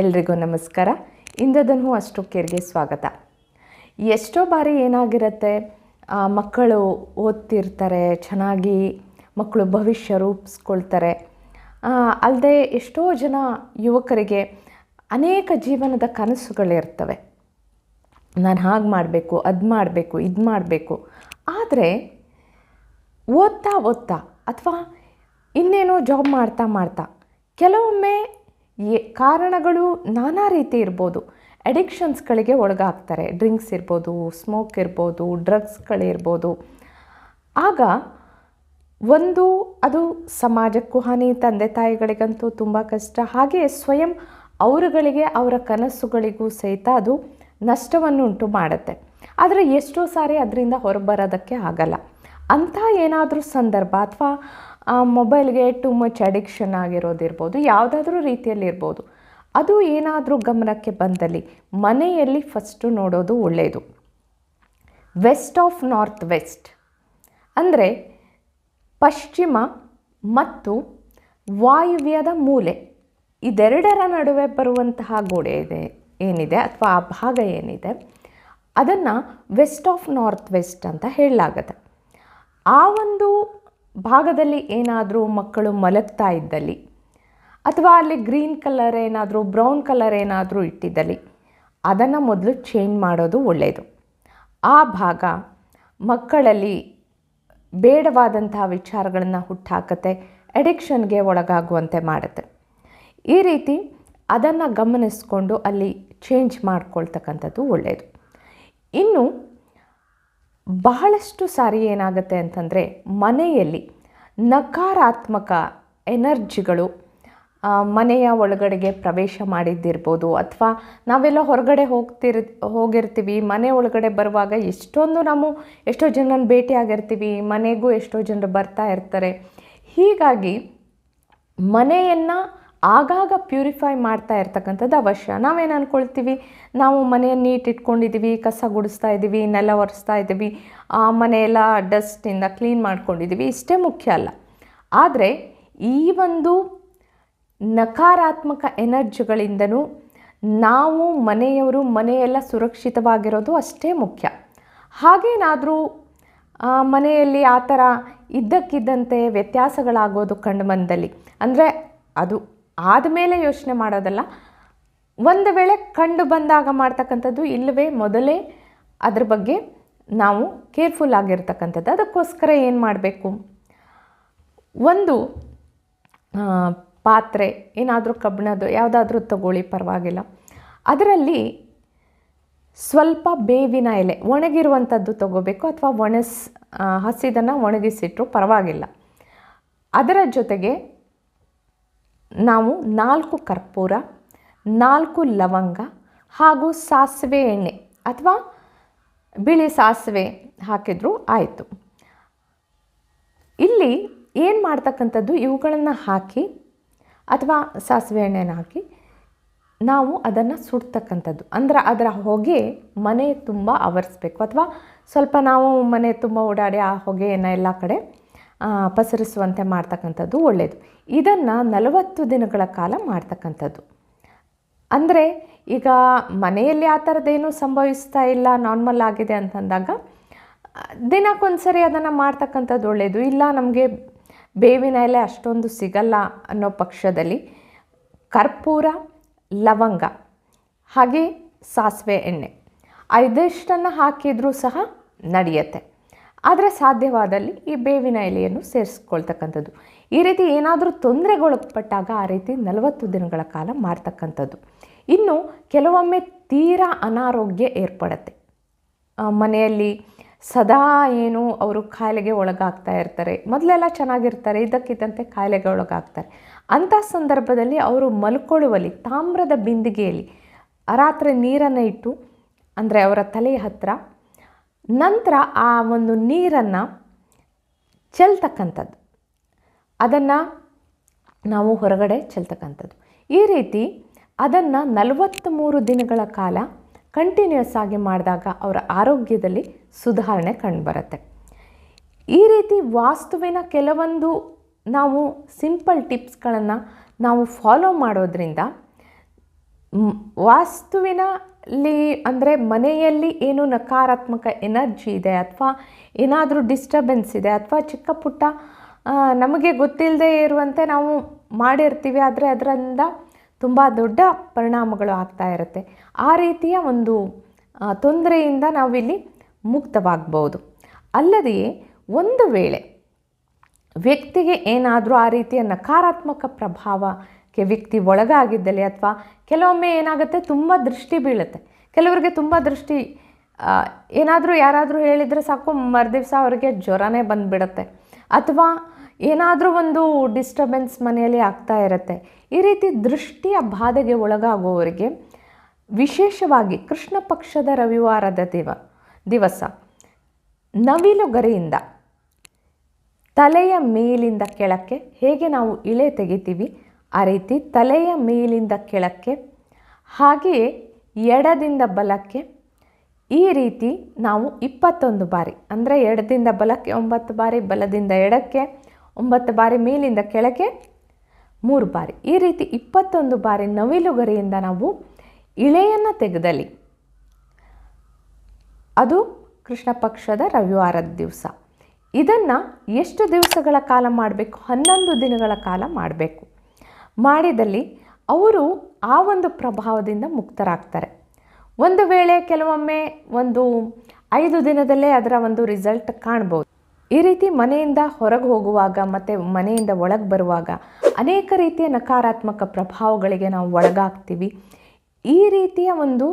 ಎಲ್ರಿಗೂ ನಮಸ್ಕಾರ. ಇಂದದನ್ನು ಅಷ್ಟು ಕೇರ್ಗೆ ಸ್ವಾಗತ. ಎಷ್ಟೋ ಬಾರಿ ಏನಾಗಿರುತ್ತೆ ಮಕ್ಕಳು ಓದ್ತಿರ್ತಾರೆ, ಚೆನ್ನಾಗಿ ಮಕ್ಕಳು ಭವಿಷ್ಯ ರೂಪಿಸ್ಕೊಳ್ತಾರೆ. ಅಲ್ಲದೆ ಎಷ್ಟೋ ಜನ ಯುವಕರಿಗೆ ಅನೇಕ ಜೀವನದ ಕನಸುಗಳಿರ್ತವೆ. ನಾನು ಹಾಗೆ ಮಾಡಬೇಕು, ಅದು ಮಾಡಬೇಕು, ಇದು ಮಾಡಬೇಕು. ಆದರೆ ಓದ್ತಾ ಓದ್ತಾ ಅಥವಾ ಇನ್ನೇನೋ ಜಾಬ್ ಮಾಡ್ತಾ ಮಾಡ್ತಾ ಕೆಲವೊಮ್ಮೆ ಎ ಕಾರಣಗಳು ನಾನಾ ರೀತಿ ಇರ್ಬೋದು. ಅಡಿಕ್ಷನ್ಸ್ಗಳಿಗೆ ಒಳಗಾಗ್ತಾರೆ. ಡ್ರಿಂಕ್ಸ್ ಇರ್ಬೋದು ಸ್ಮೋಕ್ ಇರ್ಬೋದು ಡ್ರಗ್ಸ್ಗಳಿರ್ಬೋದು ಆಗ ಒಂದು ಅದು ಸಮಾಜಕ್ಕೂ ಹಾನಿ, ತಂದೆ ತಾಯಿಗಳಿಗಂತೂ ತುಂಬ ಕಷ್ಟ. ಹಾಗೆ ಸ್ವಯಂ ಅವರುಗಳಿಗೆ, ಅವರ ಕನಸುಗಳಿಗೂ ಸಹಿತ ಅದು ನಷ್ಟವನ್ನು ಉಂಟು ಮಾಡುತ್ತೆ. ಆದರೆ ಎಷ್ಟೋ ಸಾರಿ ಅದರಿಂದ ಹೊರಬರೋದಕ್ಕೆ ಆಗಲ್ಲ. ಅಂಥ ಏನಾದರೂ ಸಂದರ್ಭ ಅಥವಾ ಮೊಬೈಲ್ಗೆ ಟು ಮಚ್ ಅಡಿಕ್ಷನ್ ಆಗಿರೋದಿರ್ಬೋದು, ಯಾವುದಾದ್ರೂ ರೀತಿಯಲ್ಲಿ ಇರ್ಬೋದು ಅದು ಏನಾದರೂ ಗಮನಕ್ಕೆ ಬಂದಲ್ಲಿ ಮನೆಯಲ್ಲಿ ಫಸ್ಟು ನೋಡೋದು ಒಳ್ಳೆಯದು ವೆಸ್ಟ್ ಆಫ್ ನಾರ್ತ್ ವೆಸ್ಟ್ ಅಂದರೆ ಪಶ್ಚಿಮ ಮತ್ತು ವಾಯುವ್ಯದ ಮೂಲೆ. ಇದೆರಡರ ನಡುವೆ ಬರುವಂತಹ ಗೋಡೆ ಇದೆ, ಏನಿದೆ ಅಥವಾ ಆ ಭಾಗ ಏನಿದೆ, ಅದನ್ನು ವೆಸ್ಟ್ ಆಫ್ ನಾರ್ತ್ ವೆಸ್ಟ್ ಅಂತ ಹೇಳಲಾಗತ್ತೆ. ಆ ಒಂದು ಭಾಗದಲ್ಲಿ ಏನಾದರೂ ಮಕ್ಕಳು ಮಲಗ್ತಾ ಇದ್ದಲ್ಲಿ, ಅಥವಾ ಅಲ್ಲಿ ಗ್ರೀನ್ ಕಲರ್ ಏನಾದರೂ, ಬ್ರೌನ್ ಕಲರ್ ಏನಾದರೂ ಇಟ್ಟಿದ್ದಲ್ಲಿ, ಅದನ್ನು ಮೊದಲು ಚೇಂಜ್ ಮಾಡೋದು ಒಳ್ಳೆಯದು ಆ ಭಾಗ ಮಕ್ಕಳಲ್ಲಿ ಬೇಡವಾದಂತಹ ವಿಚಾರಗಳನ್ನು ಹುಟ್ಟಾಕತ್ತೆ, ಅಡಿಕ್ಷನ್ಗೆ ಒಳಗಾಗುವಂತೆ ಮಾಡುತ್ತೆ. ಈ ರೀತಿ ಅದನ್ನು ಗಮನಿಸ್ಕೊಂಡು ಅಲ್ಲಿ ಚೇಂಜ್ ಮಾಡ್ಕೊಳ್ತಕ್ಕಂಥದ್ದು ಒಳ್ಳೆಯದು ಇನ್ನು ಬಹಳಷ್ಟು ಸಾರಿ ಏನಾಗುತ್ತೆ ಅಂತಂದರೆ ಮನೆಯಲ್ಲಿ ನಕಾರಾತ್ಮಕ ಎನರ್ಜಿಗಳು ಮನೆಯ ಒಳಗಡೆಗೆ ಪ್ರವೇಶ ಮಾಡಿದ್ದಿರ್ಬೋದು ಅಥವಾ ನಾವೆಲ್ಲ ಹೊರಗಡೆ ಹೋಗ್ತಿರ್, ಹೋಗಿರ್ತೀವಿ, ಮನೆ ಒಳಗಡೆ ಬರುವಾಗ ಎಷ್ಟೊಂದು ನಾವು ಎಷ್ಟೋ ಜನರನ್ನು ಭೇಟಿಯಾಗಿರ್ತೀವಿ ಮನೆಗೂ ಎಷ್ಟೋ ಜನರು ಬರ್ತಾ ಇರ್ತಾರೆ. ಹೀಗಾಗಿ ಮನೆಯನ್ನು ಆಗಾಗ ಪ್ಯೂರಿಫೈ ಮಾಡ್ತಾ ಇರ್ತಕ್ಕಂಥದ್ದು ಅವಶ್ಯ. ನಾವೇನು ಅಂದ್ಕೊಳ್ತೀವಿ ನಾವು ಮನೆಯನ್ನು ನೀಟ್ ಇಟ್ಕೊಂಡಿದ್ದೀವಿ ಕಸ ಗುಡಿಸ್ತಾ ಇದ್ದೀವಿ ನೆಲ ಒರೆಸ್ತಾ ಇದ್ದೀವಿ ಆ ಮನೆಯೆಲ್ಲ ಡಸ್ಟಿಂದ ಕ್ಲೀನ್ ಮಾಡ್ಕೊಂಡಿದ್ದೀವಿ ಇಷ್ಟೇ ಮುಖ್ಯ ಅಲ್ಲ. ಆದರೆ ಈ ಒಂದು ನಕಾರಾತ್ಮಕ ಎನರ್ಜಿಗಳಿಂದನೂ ನಾವು ಮನೆಯವರು ಮನೆಯೆಲ್ಲ ಸುರಕ್ಷಿತವಾಗಿರೋದು ಅಷ್ಟೇ ಮುಖ್ಯ. ಹಾಗೇನಾದರೂ ಮನೆಯಲ್ಲಿ ಆ ಥರ ಇದ್ದಕ್ಕಿದ್ದಂತೆ ವ್ಯತ್ಯಾಸಗಳಾಗೋದು ಕಂಡು ಬಂದಲ್ಲಿ ಅಂದರೆ ಅದು ಆದಮೇಲೆ ಯೋಚನೆ ಮಾಡೋದಲ್ಲ. ಒಂದು ವೇಳೆ ಕಂಡು ಬಂದಾಗ ಮಾಡ್ತಕ್ಕಂಥದ್ದು ಇಲ್ಲವೇ ಮೊದಲೇ ಅದ್ರ ಬಗ್ಗೆ ನಾವು ಕೇರ್ಫುಲ್ ಆಗಿರ್ತಕ್ಕಂಥದ್ದು. ಅದಕ್ಕೋಸ್ಕರ ಏನು ಮಾಡಬೇಕು? ಒಂದು ಪಾತ್ರೆ, ಏನಾದರೂ ಕಬ್ಬಿಣದ್ದು ಯಾವುದಾದ್ರೂ ತಗೊಳ್ಳಿ, ಪರವಾಗಿಲ್ಲ. ಅದರಲ್ಲಿ ಸ್ವಲ್ಪ ಬೇವಿನ ಎಲೆ, ಒಣಗಿರುವಂಥದ್ದು ತಗೋಬೇಕು ಅಥವಾ ಒಣಸ್ ಹಸಿದನ್ನು ಒಣಗಿಸಿಟ್ರು ಪರವಾಗಿಲ್ಲ. ಅದರ ಜೊತೆಗೆ ನಾವು ನಾಲ್ಕು ಕರ್ಪೂರ, ನಾಲ್ಕು ಲವಂಗ ಹಾಗೂ ಸಾಸಿವೆ ಎಣ್ಣೆ ಅಥವಾ ಬಿಳಿ ಸಾಸಿವೆ ಹಾಕಿದರೂ ಆಯಿತು. ಇಲ್ಲಿ ಏನು ಮಾಡ್ತಕ್ಕಂಥದ್ದು? ಇವುಗಳನ್ನು ಹಾಕಿ ಅಥವಾ ಸಾಸಿವೆ ಎಣ್ಣೆನ ಹಾಕಿ ನಾವು ಅದನ್ನು ಸುಡ್ತಕ್ಕಂಥದ್ದು. ಅಂದರೆ ಅದರ ಹೊಗೆ ಮನೆ ತುಂಬ ಆವರಿಸ್ಬೇಕು. ಅಥವಾ ಸ್ವಲ್ಪ ನಾವು ಮನೆ ತುಂಬ ಓಡಾಡಿ ಆ ಹೊಗೆಯನ್ನು ಎಲ್ಲ ಕಡೆ ಪಸರಿಸುವಂತೆ ಮಾಡ್ತಕ್ಕಂಥದ್ದು ಒಳ್ಳೆಯದು ಇದನ್ನು ನಲವತ್ತು ದಿನಗಳ ಕಾಲ ಮಾಡ್ತಕ್ಕಂಥದ್ದು. ಅಂದರೆ ಈಗ ಮನೆಯಲ್ಲಿ ಆ ಥರದ್ದೇನೂ ಸಂಭವಿಸ್ತಾ ಇಲ್ಲ ನಾರ್ಮಲ್ ಆಗಿದೆ ಅಂತಂದಾಗ ದಿನಕ್ಕೊಂದು ದಿನಕ್ಕೊಂದ್ಸರಿ ಅದನ್ನು ಮಾಡ್ತಕ್ಕಂಥದ್ದು ಒಳ್ಳೆಯದು ಇಲ್ಲ, ನಮಗೆ ಬೇವಿನ ಎಲೆ ಅಷ್ಟೊಂದು ಸಿಗಲ್ಲ ಅನ್ನೋ ಪಕ್ಷದಲ್ಲಿ ಕರ್ಪೂರ, ಲವಂಗ, ಹಾಗೆ ಸಾಸಿವೆ ಎಣ್ಣೆ ಇದಿಷ್ಟನ್ನು ಹಾಕಿದರೂ ಸಹ ನಡೆಯುತ್ತೆ. ಆದರೆ ಸಾಧ್ಯವಾದಲ್ಲಿ ಈ ಬೇವಿನ ಎಲೆಯನ್ನು ಸೇರಿಸ್ಕೊಳ್ತಕ್ಕಂಥದ್ದು. ಈ ರೀತಿ ಏನಾದರೂ ತೊಂದರೆಗೊಳಪಟ್ಟಾಗ ಆ ರೀತಿ ನಲವತ್ತು ದಿನಗಳ ಕಾಲ ಮಾಡ್ತಕ್ಕಂಥದ್ದು ಇನ್ನು ಕೆಲವೊಮ್ಮೆ ತೀರಾ ಅನಾರೋಗ್ಯ ಏರ್ಪಡತ್ತೆ. ಮನೆಯಲ್ಲಿ ಸದಾ ಏನು ಅವರು ಕಾಯಿಲೆಗೆ ಒಳಗಾಗ್ತಾ ಇರ್ತಾರೆ. ಮೊದಲೆಲ್ಲ ಚೆನ್ನಾಗಿರ್ತಾರೆ, ಇದ್ದಕ್ಕಿದ್ದಂತೆ ಕಾಯಿಲೆಗೆ ಒಳಗಾಗ್ತಾರೆ. ಅಂಥ ಸಂದರ್ಭದಲ್ಲಿ ಅವರು ಮಲ್ಕೊಳ್ಳುವಲ್ಲಿ, ತಾಮ್ರದ ಬಿಂದಿಗೆಯಲ್ಲಿ ರಾತ್ರಿ ನೀರನ್ನು ಇಟ್ಟು, ಅಂದರೆ ಅವರ ತಲೆಯ ಹತ್ತಿರ ನಂತರ ಆ ಒಂದು ನೀರನ್ನು ಚೆಲ್ತಕ್ಕಂಥದ್ದು. ಅದನ್ನು ನಾವು ಹೊರಗಡೆ ಚೆಲ್ತಕ್ಕಂಥದ್ದು. ಈ ರೀತಿ ಅದನ್ನು ನಲವತ್ತ್ಮೂರು ದಿನಗಳ ಕಾಲ ಕಂಟಿನ್ಯೂಸ್ ಆಗಿ ಮಾಡಿದಾಗ ಅವರ ಆರೋಗ್ಯದಲ್ಲಿ ಸುಧಾರಣೆ ಕಂಡುಬರುತ್ತೆ. ಈ ರೀತಿ ವಾಸ್ತುವಿನ ಕೆಲವೊಂದು ನಾವು ಸಿಂಪಲ್ ಟಿಪ್ಸ್ಗಳನ್ನು ನಾವು ಫಾಲೋ ಮಾಡೋದ್ರಿಂದ ಮ್- ವಾಸ್ತುವಿನಲ್ಲಿ ಅಂದರೆ ಮನೆಯಲ್ಲಿ ಏನು ನಕಾರಾತ್ಮಕ ಎನರ್ಜಿ ಇದೆ ಅಥವಾ ಏನಾದರೂ ಡಿಸ್ಟರ್ಬೆನ್ಸ್ ಇದೆ ಅಥವಾ ಚಿಕ್ಕ ಪುಟ್ಟ ನಮಗೆ ಗೊತ್ತಿಲ್ಲದೆ ಇರುವಂತೆ ನಾವು ಮಾಡಿರ್ತೀವಿ, ಆದರೆ ಅದರಿಂದ ತುಂಬ ದೊಡ್ಡ ಪರಿಣಾಮಗಳು ಆಗ್ತಾ ಇರುತ್ತೆ. ಆ ರೀತಿಯ ಒಂದು ತೊಂದರೆಯಿಂದ ನಾವಿಲ್ಲಿ ಮುಕ್ತವಾಗ್ಬೋದು ಅಲ್ಲದೆಯೇ ಒಂದು ವೇಳೆ ವ್ಯಕ್ತಿಗೆ ಏನಾದರೂ ಆ ರೀತಿಯ ನಕಾರಾತ್ಮಕ ಪ್ರಭಾವಕ್ಕೆ ವ್ಯಕ್ತಿ ಒಳಗಾಗಿದ್ದಲ್ಲಿ ಅಥವಾ ಕೆಲವೊಮ್ಮೆ ಏನಾಗುತ್ತೆ ತುಂಬ ದೃಷ್ಟಿ ಬೀಳುತ್ತೆ. ಕೆಲವರಿಗೆ ತುಂಬ ದೃಷ್ಟಿ ಏನಾದರೂ ಯಾರಾದರೂ ಹೇಳಿದರೆ ಸಾಕು ಮರುದಿವಸ ಅವರಿಗೆ ಜ್ವರನೇ ಬಂದುಬಿಡತ್ತೆ. ಅಥವಾ ಏನಾದರೂ ಒಂದು ಡಿಸ್ಟರ್ಬೆನ್ಸ್ ಮನೆಯಲ್ಲಿ ಆಗ್ತಾ ಇರುತ್ತೆ. ಈ ರೀತಿ ದೃಷ್ಟಿಯ ಬಾಧೆಗೆ ಒಳಗಾಗುವವರಿಗೆ ವಿಶೇಷವಾಗಿ ಕೃಷ್ಣ ಪಕ್ಷದ ರವಿವಾರದ ದಿವ, ದಿವಸ ನವಿಲುಗರಿಯಿಂದ ತಲೆಯ ಮೇಲಿಂದ ಕೆಳಕ್ಕೆ ಹೇಗೆ ನಾವು ಇಳೆ ತೆಗಿತೀವಿ ಆ ರೀತಿ ತಲೆಯ ಮೇಲಿಂದ ಕೆಳಕ್ಕೆ, ಹಾಗೆಯೇ ಎಡದಿಂದ ಬಲಕ್ಕೆ. ಈ ರೀತಿ ನಾವು ಇಪ್ಪತ್ತೊಂದು ಬಾರಿ, ಅಂದರೆ ಎಡದಿಂದ ಬಲಕ್ಕೆ ಒಂಬತ್ತು ಬಾರಿ, ಬಲದಿಂದ ಎಡಕ್ಕೆ ಒಂಬತ್ತು ಬಾರಿ, ಮೇಲಿಂದ ಕೆಳಕ್ಕೆ ಮೂರು ಬಾರಿ. ಈ ರೀತಿ ಇಪ್ಪತ್ತೊಂದು ಬಾರಿ ನವಿಲುಗರಿಯಿಂದ ನಾವು ಇಳೆಯನ್ನು ತೆಗೆದಲ್ಲಿ. ಅದು ಕೃಷ್ಣ ಪಕ್ಷದ ರವಿವಾರದ ದಿವಸ. ಇದನ್ನು ಎಷ್ಟು ದಿವಸಗಳ ಕಾಲ ಮಾಡಬೇಕು? ಹನ್ನೊಂದು ದಿನಗಳ ಕಾಲ ಮಾಡಬೇಕು. ಮಾಡಿದಲ್ಲಿ ಅವರು ಆ ಒಂದು ಪ್ರಭಾವದಿಂದ ಮುಕ್ತರಾಗ್ತಾರೆ. ಒಂದು ವೇಳೆ ಕೆಲವೊಮ್ಮೆ ಒಂದು ಐದು ದಿನದಲ್ಲೇ ಅದರ ಒಂದು ರಿಸಲ್ಟ್ ಕಾಣ್ಬೋದು. ಈ ರೀತಿ ಮನೆಯಿಂದ ಹೊರಗೆ ಹೋಗುವಾಗ ಮತ್ತು ಮನೆಯಿಂದ ಒಳಗೆ ಬರುವಾಗ ಅನೇಕ ರೀತಿಯ ನಕಾರಾತ್ಮಕ ಪ್ರಭಾವಗಳಿಗೆ ನಾವು ಒಳಗಾಗ್ತೀವಿ. ಈ ರೀತಿಯ ಒಂದು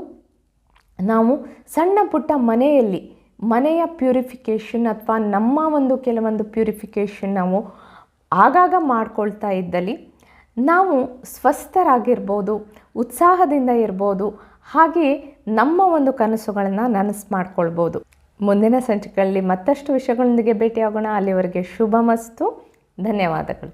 ನಾವು ಸಣ್ಣ ಪುಟ್ಟ ಮನೆಯಲ್ಲಿ ಮನೆಯ ಪ್ಯೂರಿಫಿಕೇಷನ್ ಅಥವಾ ನಮ್ಮ ಒಂದು ಕೆಲವೊಂದು ಪ್ಯೂರಿಫಿಕೇಷನ್ ನಾವು ಆಗಾಗ ಮಾಡ್ಕೊಳ್ತಾ ಇದ್ದಲ್ಲಿ ನಾವು ಸ್ವಸ್ಥರಾಗಿರ್ಬೋದು, ಉತ್ಸಾಹದಿಂದ ಇರ್ಬೋದು, ಹಾಗೆ ನಮ್ಮ ಒಂದು ಕನಸುಗಳನ್ನು ನನಸು ಮಾಡ್ಕೊಳ್ಬೋದು. ಮುಂದಿನ ಸಂಚಿಕೆಯಲ್ಲಿ ಮತ್ತಷ್ಟು ವಿಷಯಗಳೊಂದಿಗೆ ಭೇಟಿಯಾಗೋಣ. ಅಲ್ಲಿವರೆಗೆ ಶುಭ ಮಸ್ತು ಧನ್ಯವಾದಗಳು.